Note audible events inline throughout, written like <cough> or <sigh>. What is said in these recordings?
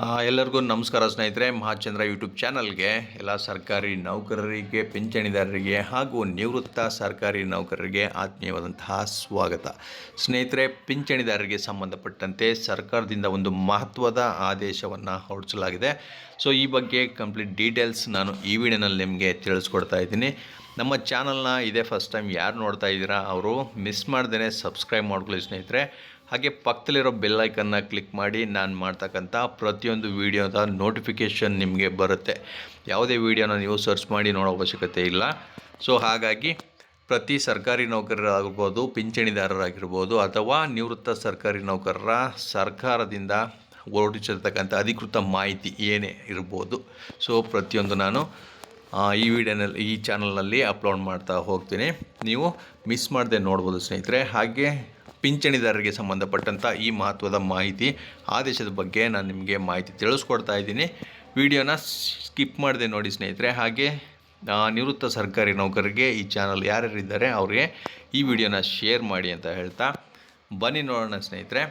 ಎಲ್ಲರಿಗೂ ನಮಸ್ಕಾರ ಸ್ನೇಹಿತರೆ, ಮಹಾಚಂದ್ರ ಯೂಟ್ಯೂಬ್ ಚಾನಲ್ಗೆ. ಎಲ್ಲ ಸರ್ಕಾರಿ ನೌಕರರಿಗೆ, ಪಿಂಚಣಿದಾರರಿಗೆ ಹಾಗೂ ನಿವೃತ್ತ ಸರ್ಕಾರಿ ನೌಕರರಿಗೆ ಆತ್ಮೀಯವಾದಂತಹ ಸ್ವಾಗತ. ಸ್ನೇಹಿತರೆ, ಪಿಂಚಣಿದಾರರಿಗೆ ಸಂಬಂಧಪಟ್ಟಂತೆ ಸರ್ಕಾರದಿಂದ ಒಂದು ಮಹತ್ವದ ಆದೇಶವನ್ನು ಹೊರಡಿಸಲಾಗಿದೆ. ಸೊ ಈ ಬಗ್ಗೆ ಕಂಪ್ಲೀಟ್ ಡೀಟೇಲ್ಸ್ ನಾನು ಈ ವಿಡಿಯೋನಲ್ಲಿ ನಿಮಗೆ ತಿಳಿಸ್ಕೊಡ್ತಾ ಇದ್ದೀನಿ. ನಮ್ಮ ಚಾನಲ್ನ ಇದೇ ಫಸ್ಟ್ ಟೈಮ್ ಯಾರು ನೋಡ್ತಾ ಇದ್ದೀರಾ, ಅವರು ಮಿಸ್ ಮಾಡ್ದೇ ಸಬ್ಸ್ಕ್ರೈಬ್ ಮಾಡ್ಕೊಳ್ಳಿ ಸ್ನೇಹಿತರೆ. ಹಾಗೆ ಪಕ್ಕದಲ್ಲಿರೋ ಬೆಲ್ ಐಕನ್ನ ಕ್ಲಿಕ್ ಮಾಡಿ ನಾನು ಮಾಡ್ತಕ್ಕಂಥ ಪ್ರತಿಯೊಂದು ವೀಡಿಯೋದ ನೋಟಿಫಿಕೇಷನ್ ನಿಮಗೆ ಬರುತ್ತೆ. ಯಾವುದೇ ವೀಡಿಯೋನ ನೀವು ಸರ್ಚ್ ಮಾಡಿ ನೋಡೋ ಅವಶ್ಯಕತೆ ಇಲ್ಲ. ಸೊ ಹಾಗಾಗಿ ಪ್ರತಿ ಸರ್ಕಾರಿ ನೌಕರರಾಗಿರ್ಬೋದು, ಪಿಂಚಣಿದಾರರಾಗಿರ್ಬೋದು ಅಥವಾ ನಿವೃತ್ತ ಸರ್ಕಾರಿ ನೌಕರರ ಸರ್ಕಾರದಿಂದ ಹೊರಡಿಸಿರ್ತಕ್ಕಂಥ ಅಧಿಕೃತ ಮಾಹಿತಿ ಏನೇ ಇರ್ಬೋದು. ಸೊ ಪ್ರತಿಯೊಂದು ನಾನು ಈ ವಿಡಿಯೋನಲ್ಲಿ, ಈ ಚಾನಲ್ನಲ್ಲಿ ಅಪ್ಲೋಡ್ ಮಾಡ್ತಾ ಹೋಗ್ತೀನಿ. ನೀವು ಮಿಸ್ ಮಾಡದೆ ನೋಡ್ಬೋದು ಸ್ನೇಹಿತರೆ. ಹಾಗೆ ಪಿಂಚಣಿದಾರರಿಗೆ ಸಂಬಂಧಪಟ್ಟಂಥ ಈ ಮಹತ್ವದ ಮಾಹಿತಿ ಆದೇಶದ ಬಗ್ಗೆ ನಾನು ನಿಮಗೆ ಮಾಹಿತಿ ತಿಳಿಸ್ಕೊಡ್ತಾ ಇದ್ದೀನಿ. ವಿಡಿಯೋನ ಸ್ಕಿಪ್ ಮಾಡದೆ ನೋಡಿ ಸ್ನೇಹಿತರೆ. ಹಾಗೆ ನಿವೃತ್ತ ಸರ್ಕಾರಿ ನೌಕರರಿಗೆ ಈ ಚಾನಲ್ ಯಾರ್ಯಾರಿದ್ದಾರೆ, ಅವರಿಗೆ ಈ ವಿಡಿಯೋನ ಶೇರ್ ಮಾಡಿ ಅಂತ ಹೇಳ್ತಾ ಬನ್ನಿ ನೋಡೋಣ ಸ್ನೇಹಿತರೆ.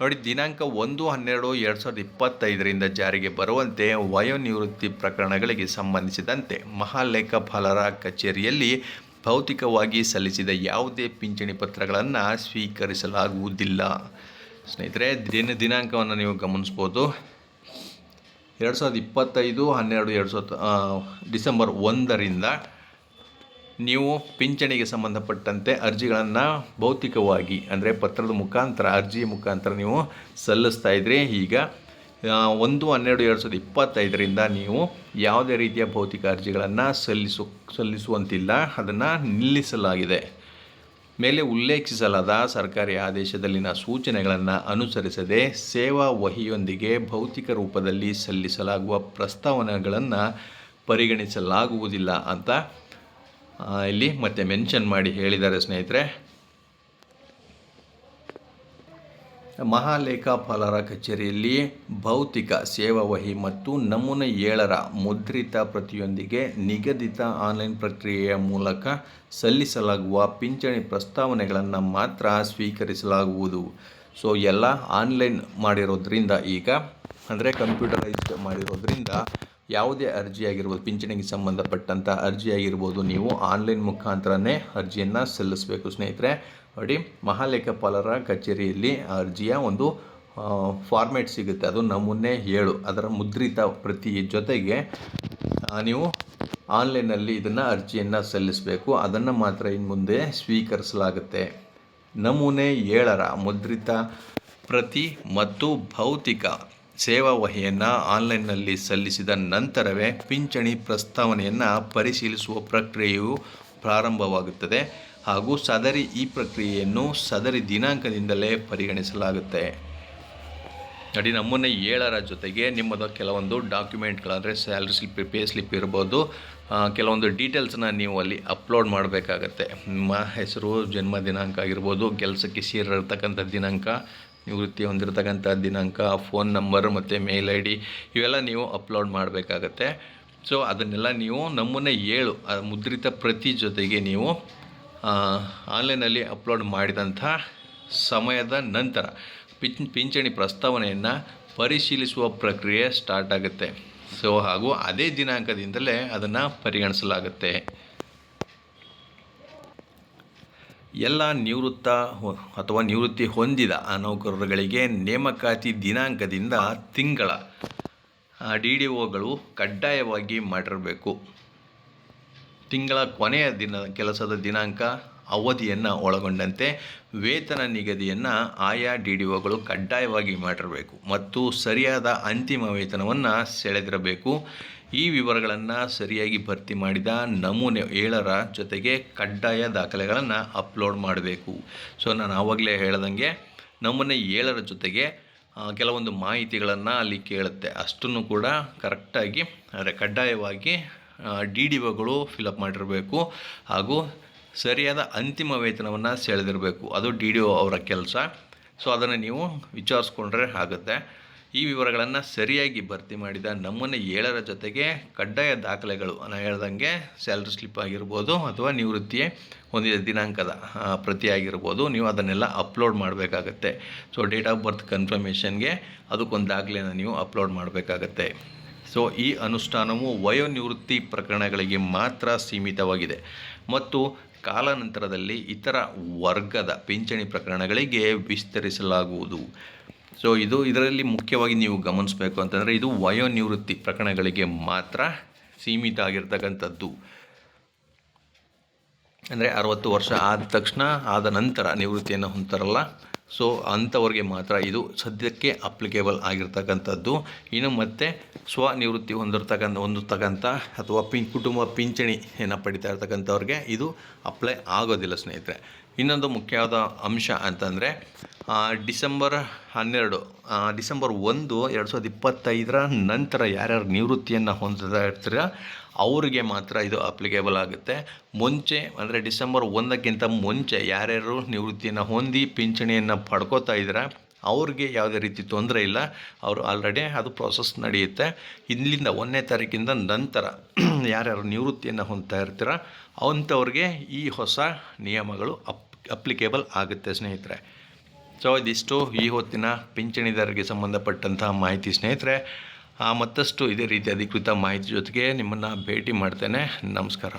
ನೋಡಿ, ದಿನಾಂಕ ಒಂದು, ಹನ್ನೆರಡು, ಎರಡು ಸಾವಿರದ ಇಪ್ಪತ್ತೈದರಿಂದ ಜಾರಿಗೆ ಬರುವಂತೆ ವಯೋನಿವೃತ್ತಿ ಪ್ರಕರಣಗಳಿಗೆ ಸಂಬಂಧಿಸಿದಂತೆ ಮಹಾಲೇಖಪಾಲರ ಕಚೇರಿಯಲ್ಲಿ ಭೌತಿಕವಾಗಿ ಸಲ್ಲಿಸಿದ ಯಾವುದೇ ಪಿಂಚಣಿ ಪತ್ರಗಳನ್ನು ಸ್ವೀಕರಿಸಲಾಗುವುದಿಲ್ಲ. ಸ್ನೇಹಿತರೆ, ದಿನ, ದಿನಾಂಕವನ್ನು ನೀವು ಗಮನಿಸ್ಬೋದು. ಎರಡು ಸಾವಿರದ ಇಪ್ಪತ್ತೈದು, ಹನ್ನೆರಡು, ಎರಡು ಸಾವಿರದ ಡಿಸೆಂಬರ್ ಒಂದರಿಂದ ನೀವು ಪಿಂಚಣಿಗೆ ಸಂಬಂಧಪಟ್ಟಂತೆ ಅರ್ಜಿಗಳನ್ನು ಭೌತಿಕವಾಗಿ, ಅಂದರೆ ಪತ್ರದ ಮುಖಾಂತರ, ಅರ್ಜಿ ಮುಖಾಂತರ ನೀವು ಸಲ್ಲಿಸ್ತಾ ಇದ್ರಿ. ಈಗ ಒಂದು ಹನ್ನೆರಡು ಎರಡು ಸಾವಿರದ ಇಪ್ಪತ್ತೈದರಿಂದ ನೀವು ಯಾವುದೇ ರೀತಿಯ ಭೌತಿಕ ಅರ್ಜಿಗಳನ್ನು ಸಲ್ಲಿಸು, ಸಲ್ಲಿಸುವಂತಿಲ್ಲ. ಅದನ್ನು ನಿಲ್ಲಿಸಲಾಗಿದೆ. ಮೇಲೆ ಉಲ್ಲೇಖಿಸಲಾದ ಸರ್ಕಾರಿ ಆದೇಶದಲ್ಲಿನ ಸೂಚನೆಗಳನ್ನು ಅನುಸರಿಸದೆ ಸೇವಾ ವಹಿಯೊಂದಿಗೆ ಭೌತಿಕ ರೂಪದಲ್ಲಿ ಸಲ್ಲಿಸಲಾಗುವ ಪ್ರಸ್ತಾವನೆಗಳನ್ನು ಪರಿಗಣಿಸಲಾಗುವುದಿಲ್ಲ ಅಂತ ಇಲ್ಲಿ ಮತ್ತೆ ಮೆನ್ಷನ್ ಮಾಡಿ ಹೇಳಿದ್ದಾರೆ ಸ್ನೇಹಿತರೆ. ಮಹಾಲೇಖಾಪಾಲರ ಕಚೇರಿಯಲ್ಲಿ ಭೌತಿಕ ಸೇವಾ ವಹಿ ಮತ್ತು ನಮೂನೆ ಏಳರ ಮುದ್ರಿತ ಪ್ರತಿಯೊಂದಿಗೆ ನಿಗದಿತ ಆನ್ಲೈನ್ ಪ್ರಕ್ರಿಯೆಯ ಮೂಲಕ ಸಲ್ಲಿಸಲಾಗುವ ಪಿಂಚಣಿ ಪ್ರಸ್ತಾವನೆಗಳನ್ನು ಮಾತ್ರ ಸ್ವೀಕರಿಸಲಾಗುವುದು. ಸೊ ಎಲ್ಲ ಆನ್ಲೈನ್ ಮಾಡಿರೋದ್ರಿಂದ ಈಗ, ಅಂದರೆ ಕಂಪ್ಯೂಟರೈಸ್ಡ್ ಮಾಡಿರೋದ್ರಿಂದ ಯಾವುದೇ ಅರ್ಜಿ ಆಗಿರ್ಬೋದು ಪಿಂಚಣಿಗೆ ಸಂಬಂಧಪಟ್ಟಂಥ ಅರ್ಜಿ ಆಗಿರ್ಬೋದು ನೀವು ಆನ್ಲೈನ್ ಮುಖಾಂತರನೇ ಅರ್ಜಿಯನ್ನು ಸಲ್ಲಿಸಬೇಕು. ಸ್ನೇಹಿತರೆ, ನೋಡಿ, ಮಹಾಲೇಖಪಾಲರ ಕಚೇರಿಯಲ್ಲಿ ಅರ್ಜಿಯ ಒಂದು ಫಾರ್ಮೇಟ್ ಸಿಗುತ್ತೆ. ಅದು ನಮೂನೆ ಏಳು. ಅದರ ಮುದ್ರಿತ ಪ್ರತಿ ಜೊತೆಗೆ ನೀವು ಆನ್ಲೈನಲ್ಲಿ ಇದನ್ನು ಅರ್ಜಿಯನ್ನು ಸಲ್ಲಿಸಬೇಕು. ಅದನ್ನು ಮಾತ್ರ ಇನ್ನು ಮುಂದೆ ಸ್ವೀಕರಿಸಲಾಗುತ್ತೆ. ನಮೂನೆ ಏಳರ ಮುದ್ರಿತ ಪ್ರತಿ ಮತ್ತು ಭೌತಿಕ ಸೇವಾ ವಹಿಯನ್ನು ಆನ್ಲೈನ್ನಲ್ಲಿ ಸಲ್ಲಿಸಿದ ನಂತರವೇ ಪಿಂಚಣಿ ಪ್ರಸ್ತಾವನೆಯನ್ನು ಪರಿಶೀಲಿಸುವ ಪ್ರಕ್ರಿಯೆಯು ಪ್ರಾರಂಭವಾಗುತ್ತದೆ ಹಾಗೂ ಸದರಿ ಈ ಪ್ರಕ್ರಿಯೆಯನ್ನು ಸದರಿ ದಿನಾಂಕದಿಂದಲೇ ಪರಿಗಣಿಸಲಾಗುತ್ತೆ. ನೋಡಿ ನಮೂನೆ ಏಳರ ಜೊತೆಗೆ ನಿಮ್ಮದು ಕೆಲವೊಂದು ಡಾಕ್ಯುಮೆಂಟ್ಗಳಂದರೆ ಸ್ಯಾಲ್ರಿ ಸ್ಲಿಪ್, ಪೇ ಸ್ಲಿಪ್ ಇರ್ಬೋದು ಕೆಲವೊಂದು ಡೀಟೇಲ್ಸನ್ನು ನೀವು ಅಲ್ಲಿ ಅಪ್ಲೋಡ್ ಮಾಡಬೇಕಾಗತ್ತೆ. ನಿಮ್ಮ ಹೆಸರು, ಜನ್ಮ ದಿನಾಂಕ ಆಗಿರ್ಬೋದು, ಕೆಲಸಕ್ಕೆ ಸೇರಿರ್ತಕ್ಕಂಥ ದಿನಾಂಕ ನಿವೃತ್ತಿ ಹೊಂದಿರತಕ್ಕಂಥ ದಿನಾಂಕ ಫೋನ್ ನಂಬರ್ ಮತ್ತು ಮೇಲ್ ಐ ಡಿ ಇವೆಲ್ಲ ನೀವು ಅಪ್ಲೋಡ್ ಮಾಡಬೇಕಾಗತ್ತೆ. ಸೊ ಅದನ್ನೆಲ್ಲ ನೀವು ನಮ್ಮನ್ನು ಏಳು ಮುದ್ರಿತ ಪ್ರತಿ ಜೊತೆಗೆ ನೀವು ಆನ್ಲೈನಲ್ಲಿ ಅಪ್ಲೋಡ್ ಮಾಡಿದಂಥ ಸಮಯದ ನಂತರ ಪಿಂಚ್ ಪಿಂಚಣಿ ಪ್ರಸ್ತಾವನೆಯನ್ನು ಪರಿಶೀಲಿಸುವ ಪ್ರಕ್ರಿಯೆ ಸ್ಟಾರ್ಟ್ ಆಗುತ್ತೆ. ಸೊ ಹಾಗೂ ಅದೇ ದಿನಾಂಕದಿಂದಲೇ ಅದನ್ನು ಪರಿಗಣಿಸಲಾಗುತ್ತೆ. ಎಲ್ಲ ನಿವೃತ್ತ ಅಥವಾ ನಿವೃತ್ತಿ ಹೊಂದಿದ ನೌಕರರುಗಳಿಗೆ ನೇಮಕಾತಿ ದಿನಾಂಕದಿಂದ ತಿಂಗಳ ಡಿ ಡಿ ಒಗಳು ಕಡ್ಡಾಯವಾಗಿ ಮಾಡಿರಬೇಕು. ತಿಂಗಳ ಕೊನೆಯ ದಿನ, ಕೆಲಸದ ದಿನಾಂಕ ಅವಧಿಯನ್ನು ಒಳಗೊಂಡಂತೆ ವೇತನ ನಿಗದಿಯನ್ನು ಆಯಾ ಡಿ ಡಿ ಒಗಳು ಕಡ್ಡಾಯವಾಗಿ ಮಾಡಿರಬೇಕು ಮತ್ತು ಸರಿಯಾದ ಅಂತಿಮ ವೇತನವನ್ನು ಸೆಳೆದಿರಬೇಕು. ಈ ವಿವರಗಳನ್ನು ಸರಿಯಾಗಿ ಭರ್ತಿ ಮಾಡಿದ ನಮೂನೆ ಏಳರ ಜೊತೆಗೆ ಕಡ್ಡಾಯ ದಾಖಲೆಗಳನ್ನು ಅಪ್ಲೋಡ್ ಮಾಡಬೇಕು. ಸೊ, ನಾನು ಆವಾಗಲೇ ಹೇಳ್ದಂಗೆ ನಮೂನೆ ಏಳರ ಜೊತೆಗೆ ಕೆಲವೊಂದು ಮಾಹಿತಿಗಳನ್ನು ಅಲ್ಲಿ ಕೇಳುತ್ತೆ. ಅಷ್ಟನ್ನು ಕೂಡ ಕರೆಕ್ಟಾಗಿ, ಅಂದರೆ ಕಡ್ಡಾಯವಾಗಿ ಡಿ ಡಿ ಒಗಳು ಫಿಲಪ್ ಮಾಡಿರಬೇಕು. ಹಾಗೂ ಸರಿಯಾದ ಅಂತಿಮ ವೇತನವನ್ನು ಸೆಳೆದಿರಬೇಕು. ಅದು ಡಿ ಡಿ ಒ ಅವರ ಕೆಲಸ. ಸೊ ಅದನ್ನು ನೀವು ವಿಚಾರಿಸ್ಕೊಂಡ್ರೆ ಆಗುತ್ತೆ. ಈ ವಿವರಗಳನ್ನು ಸರಿಯಾಗಿ ಭರ್ತಿ ಮಾಡಿದ ನಮ್ಮನ್ನು ಏಳರ ಜೊತೆಗೆ ಕಡ್ಡಾಯ ದಾಖಲೆಗಳು ನಾನು ಹೇಳ್ದಂಗೆ ಸ್ಯಾಲ್ರಿ ಸ್ಲಿಪ್ ಆಗಿರ್ಬೋದು ಅಥವಾ ನಿವೃತ್ತಿಯೇ ಹೊಂದಿದ ದಿನಾಂಕದ ಪ್ರತಿಯಾಗಿರ್ಬೋದು ನೀವು ಅದನ್ನೆಲ್ಲ ಅಪ್ಲೋಡ್ ಮಾಡಬೇಕಾಗತ್ತೆ. ಸೊ ಡೇಟ್ ಆಫ್ ಬರ್ತ್ ಕನ್ಫರ್ಮೇಷನ್ಗೆ ಅದಕ್ಕೊಂದು ದಾಖಲೆಯನ್ನು ನೀವು ಅಪ್ಲೋಡ್ ಮಾಡಬೇಕಾಗತ್ತೆ. ಸೊ ಈ ಅನುಷ್ಠಾನವು ವಯೋನಿವೃತ್ತಿ ಪ್ರಕರಣಗಳಿಗೆ ಮಾತ್ರ ಸೀಮಿತವಾಗಿದೆ. ಮತ್ತು ಕಾಲಾನಂತರದಲ್ಲಿ ಇತರ ವರ್ಗದ ಪಿಂಚಣಿ ಪ್ರಕರಣಗಳಿಗೆ ವಿಸ್ತರಿಸಲಾಗುವುದು. ಸೊ ಇದು ಇದರಲ್ಲಿ ಮುಖ್ಯವಾಗಿ ನೀವು ಗಮನಿಸಬೇಕು ಅಂತಂದರೆ ಇದು ವಯೋನಿವೃತ್ತಿ ಪ್ರಕರಣಗಳಿಗೆ ಮಾತ್ರ ಸೀಮಿತ ಆಗಿರ್ತಕ್ಕಂಥದ್ದು. ಅಂದರೆ ಅರವತ್ತು ವರ್ಷ ಆದ ತಕ್ಷಣ ಆದ ನಂತರ ನಿವೃತ್ತಿಯನ್ನು ಹೊಂದ್ತಾರಲ್ಲ ಸೊ ಅಂಥವ್ರಿಗೆ ಮಾತ್ರ ಇದು ಸದ್ಯಕ್ಕೆ ಅಪ್ಲಿಕೇಬಲ್ ಆಗಿರ್ತಕ್ಕಂಥದ್ದು. ಇನ್ನು ಮತ್ತೆ ಸ್ವನಿವೃತ್ತಿ ಹೊಂದಿರ್ತಕ್ಕಂಥ ಹೊಂದಿರ್ತಕ್ಕಂಥ ಅಥವಾ ಪಿಂ ಕುಟುಂಬ ಪಿಂಚಣಿಯನ್ನು ಪಡಿತಾ ಇರ್ತಕ್ಕಂಥವ್ರಿಗೆ ಇದು ಅಪ್ಲೈ ಆಗೋದಿಲ್ಲ ಸ್ನೇಹಿತರೆ. ಇನ್ನೊಂದು ಮುಖ್ಯವಾದ ಅಂಶ ಅಂತಂದರೆ ಡಿಸೆಂಬರ್ ಹನ್ನೆರಡು ಡಿಸೆಂಬರ್ ಒಂದು ಎರಡು ಸಾವಿರದ ಇಪ್ಪತ್ತೈದರ ನಂತರ ಯಾರ್ಯಾರು ನಿವೃತ್ತಿಯನ್ನು ಹೊಂದುತ್ತಾ ಇರ್ತೀರ, ಅವರಿಗೆ ಮಾತ್ರ ಇದು ಅಪ್ಲಿಕೇಬಲ್ ಆಗುತ್ತೆ. ಮುಂಚೆ, ಅಂದರೆ ಡಿಸೆಂಬರ್ ಒಂದಕ್ಕಿಂತ ಮುಂಚೆ ಯಾರ್ಯಾರು ನಿವೃತ್ತಿಯನ್ನು ಹೊಂದಿ ಪಿಂಚಣಿಯನ್ನು ಪಡ್ಕೋತಾ ಇದ್ದೀರಾ, ಅವ್ರಿಗೆ ಯಾವುದೇ ರೀತಿ ತೊಂದರೆ ಇಲ್ಲ. ಅವರು ಆಲ್ರೆಡಿ ಅದು ಪ್ರಾಸೆಸ್ ನಡೆಯುತ್ತೆ. ಇಲ್ಲಿಂದ ಒಂದನೇ ತಾರೀಕಿಂದ ನಂತರ <clears throat> ಯಾರ್ಯಾರು ನಿವೃತ್ತಿಯನ್ನು ಹೊಂದ್ತಾ ಇರ್ತೀರ, ಅಂಥವ್ರಿಗೆ ಈ ಹೊಸ ನಿಯಮಗಳು ಅಪ್ ಅಪ್ಲಿಕೇಬಲ್ ಆಗುತ್ತೆ ಸ್ನೇಹಿತರೆ. ಸೊ ಇದಿಷ್ಟು ಈ ಹೊತ್ತಿನ ಪಿಂಚಣಿದಾರರಿಗೆ ಸಂಬಂಧಪಟ್ಟಂತಹ ಮಾಹಿತಿ ಸ್ನೇಹಿತರೆ. ಮತ್ತಷ್ಟು ಇದೇ ರೀತಿ ಅಧಿಕೃತ ಮಾಹಿತಿ ಜೊತೆಗೆ ನಿಮ್ಮನ್ನು ಭೇಟಿ ಮಾಡ್ತೇನೆ. ನಮಸ್ಕಾರ.